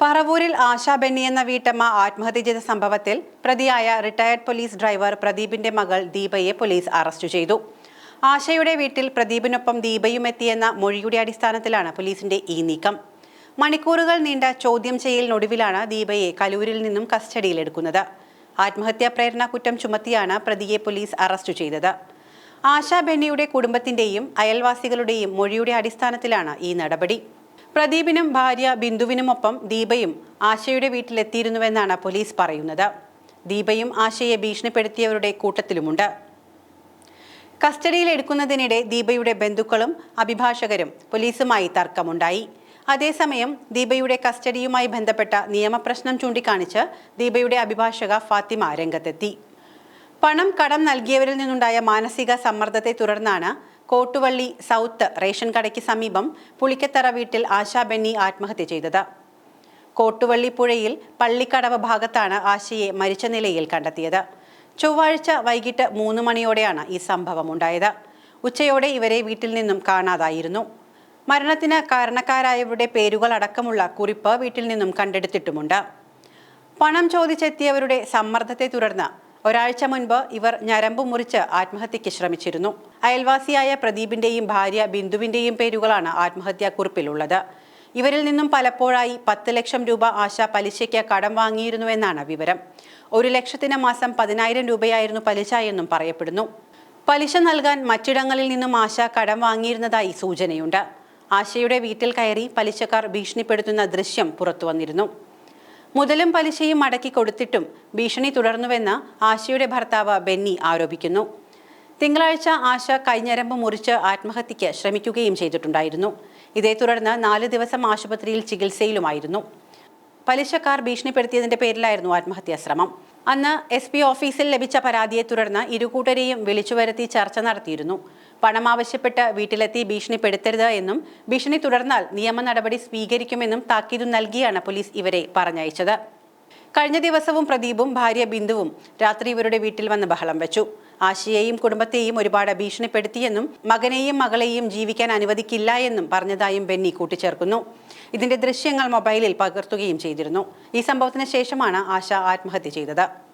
പറവൂരിൽ ആശാ ബെന്നി എന്ന വീട്ടമ്മ ആത്മഹത്യ ചെയ്ത സംഭവത്തിൽ പ്രതിയായ റിട്ടയർഡ് പോലീസ് ഡ്രൈവർ പ്രദീപിന്റെ മകൾ ദീപയെ പോലീസ് അറസ്റ്റ് ചെയ്തു. ആശയുടെ വീട്ടിൽ പ്രദീപിനൊപ്പം ദീപയും എത്തിയെന്ന മൊഴിയുടെ അടിസ്ഥാനത്തിലാണ് പോലീസിന്റെ ഈ നീക്കം. മണിക്കൂറുകൾ നീണ്ട ചോദ്യം ചെയ്യലിനൊടുവിലാണ് ദീപയെ കലൂരിൽ നിന്നും കസ്റ്റഡിയിലെടുക്കുന്നത് ആത്മഹത്യാ പ്രേരണ കുറ്റം ചുമത്തിയാണ് പ്രതിയെ പോലീസ് അറസ്റ്റ് ചെയ്തത്. ആശാ ബെന്നിയുടെ കുടുംബത്തിന്റെയും അയൽവാസികളുടെയും മൊഴിയുടെ അടിസ്ഥാനത്തിലാണ് ഈ നടപടി. പ്രദീപിനും ഭാര്യ ബിന്ദുവിനുമൊപ്പം ദീപയും ആശയുടെ വീട്ടിലെത്തിയിരുന്നുവെന്നാണ് പോലീസ് പറയുന്നത്. ദീപയും ആശയെ ഭീഷണിപ്പെടുത്തിയവരുടെ കൂട്ടത്തിലുമുണ്ട്. കസ്റ്റഡിയിലെടുക്കുന്നതിനിടെ ദീപയുടെ ബന്ധുക്കളും അഭിഭാഷകരും പോലീസുമായി തർക്കമുണ്ടായി. അതേസമയം ദീപയുടെ കസ്റ്റഡിയുമായി ബന്ധപ്പെട്ട നിയമപ്രശ്നം ചൂണ്ടിക്കാണിച്ച് ദീപയുടെ അഭിഭാഷക ഫാത്തിമ രംഗത്തെത്തി. പണം കടം നൽകിയവരിൽ നിന്നുണ്ടായ മാനസിക സമ്മർദ്ദത്തെ തുടർന്നാണ് കോട്ടുവള്ളി സൗത്ത് റേഷൻ കടയ്ക്ക് സമീപം പുളിക്കത്തറ വീട്ടിൽ ആശാ ബെന്നി ആത്മഹത്യ ചെയ്തത്. കോട്ടുവള്ളി പുഴയിൽ പള്ളിക്കടവ് ഭാഗത്താണ് ആശയെ മരിച്ച നിലയിൽ കണ്ടെത്തിയത്. ചൊവ്വാഴ്ച വൈകിട്ട് മൂന്ന് മണിയോടെയാണ് ഈ സംഭവം ഉണ്ടായത് ഉച്ചയോടെ ഇവരെ വീട്ടിൽ നിന്നും കാണാതായിരുന്നു. മരണത്തിന് കാരണക്കാരായവരുടെ പേരുകൾ അടക്കമുള്ള കുറിപ്പ് വീട്ടിൽ നിന്നും കണ്ടെടുത്തിട്ടുമുണ്ട്. പണം ചോദിച്ചെത്തിയവരുടെ സമ്മർദ്ദത്തെ തുടർന്ന് ഒരാഴ്ച മുൻപ് ഇവർ ഞരമ്പ് മുറിച്ച് ആത്മഹത്യയ്ക്ക് ശ്രമിച്ചിരുന്നു. അയൽവാസിയായ പ്രദീപിന്റെയും ഭാര്യ ബിന്ദുവിന്റെയും പേരുകളാണ് ആത്മഹത്യാക്കുറിപ്പിലുള്ളത് ഇവരിൽ നിന്നും പലപ്പോഴായി പത്ത് ലക്ഷം രൂപ ആശ പലിശയ്ക്ക് കടം വാങ്ങിയിരുന്നുവെന്നാണ് വിവരം. ഒരു ലക്ഷത്തിന് മാസം പതിനായിരം രൂപയായിരുന്നു പലിശ എന്നും പറയപ്പെടുന്നു. പലിശ നൽകാൻ മറ്റിടങ്ങളിൽ നിന്നും ആശ കടം വാങ്ങിയിരുന്നതായി സൂചനയുണ്ട്. ആശയുടെ വീട്ടിൽ കയറി പലിശക്കാർ ഭീഷണിപ്പെടുത്തുന്ന ദൃശ്യം പുറത്തു വന്നിരുന്നു മുതലും പലിശയും മടക്കി കൊടുത്തിട്ടും ഭീഷണി തുടർന്നുവെന്ന് ആശയുടെ ഭർത്താവ് ബെന്നി ആരോപിക്കുന്നു. തിങ്കളാഴ്ച ആശ കൈഞ്ഞരമ്പ് മുറിച്ച് ആത്മഹത്യയ്ക്ക് ശ്രമിക്കുകയും ചെയ്തിട്ടുണ്ടായിരുന്നു. ഇതേ തുടർന്ന് നാല് ദിവസം ആശുപത്രിയിൽ ചികിത്സയിലുമായിരുന്നു. പലിശക്കാർ ഭീഷണിപ്പെടുത്തിയതിന്റെ പേരിലായിരുന്നു ആത്മഹത്യാ ശ്രമം. അന്ന് എസ് പി ഓഫീസിൽ ലഭിച്ച പരാതിയെ തുടർന്ന് ഇരുകൂട്ടരെയും വിളിച്ചു വരുത്തി ചർച്ച നടത്തിയിരുന്നു. പണം ആവശ്യപ്പെട്ട് വീട്ടിലെത്തി ഭീഷണിപ്പെടുത്തരുത് എന്നും ഭീഷണി തുടർന്നാൽ നിയമ നടപടി സ്വീകരിക്കുമെന്നും താക്കീതു നൽകിയാണ് പോലീസ് ഇവരെ പറഞ്ഞയച്ചത്. കഴിഞ്ഞ ദിവസവും പ്രദീപും ഭാര്യ ബിന്ദുവും രാത്രി ഇവരുടെ വീട്ടിൽ വന്ന് ബഹളം വെച്ചു. ആശയെയും കുടുംബത്തെയും ഒരുപാട് ഭീഷണിപ്പെടുത്തിയെന്നും മകനെയും മകളെയും ജീവിക്കാൻ അനുവദിക്കില്ല എന്നും പറഞ്ഞതായും ബെന്നി കൂട്ടിച്ചേർക്കുന്നു. ഇതിന്റെ ദൃശ്യങ്ങൾ മൊബൈലിൽ പകർത്തുകയും ചെയ്തിരുന്നു. ഈ സംഭവത്തിന് ശേഷമാണ് ആശ ആത്മഹത്യ ചെയ്തത്.